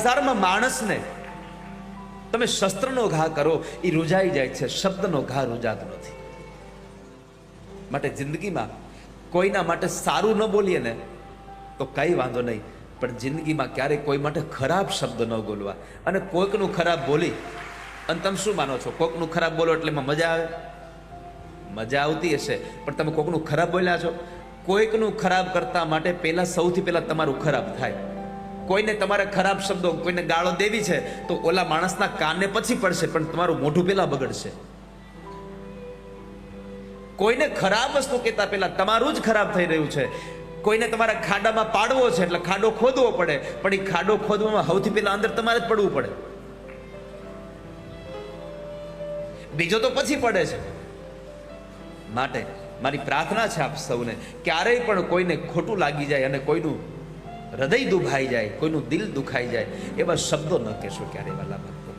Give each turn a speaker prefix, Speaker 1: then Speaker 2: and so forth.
Speaker 1: સંસારમાં માણસને તમે શસ્ત્રનો ઘા કરો, એ રૂજાઈ જાય છે. શબ્દનો ઘા રૂજાતો નથી. માટે જિંદગીમાં કોઈના માટે સારું ન બોલીએ ને, તો કઈ વાંધો નહીં. પણ જિંદગીમાં ક્યારેય કોઈ માટે ખરાબ શબ્દ ન બોલવા. અને કોઈકનું ખરાબ બોલી, અને તમે શું માનો છો? કોકનું ખરાબ બોલો એટલે એમાં મજા આવે? મજા આવતી હશે. પણ તમે કોકનું ખરાબ બોલ્યા છો? કોઈકનું ખરાબ કરતા માટે પહેલાં સૌથી પહેલાં તમારું ખરાબ થાય. કોઈને તમારે ખરાબ શબ્દો, કોઈને ગાળો દેવી છે, તો ઓલા માણસના કાને પછી પડશે, પણ તમારું મોઢું પહેલાં બગડશે. કોઈને ખરાબ વસ્તુ કહેતા પહેલા તમારું જ ખરાબ થઈ રહ્યું છે. કોઈને તમારા ખાડામાં પાડવો છે, એટલે ખાડો ખોદવો પડે, પણ એ ખાડો ખોદવામાં સૌથી પહેલા અંદર તમારે જ પડવું પડે. બીજો તો પછી પડે છે. માટે મારી પ્રાર્થના છે આપ સૌને, ક્યારેય પણ કોઈને ખોટું લાગી જાય અને કોઈનું હૃદય દુભાઈ જાય કોઈનું દિલ દુખાઈ જાય એવા શબ્દો ન કહેશો ક્યારે વાલા ભક્તો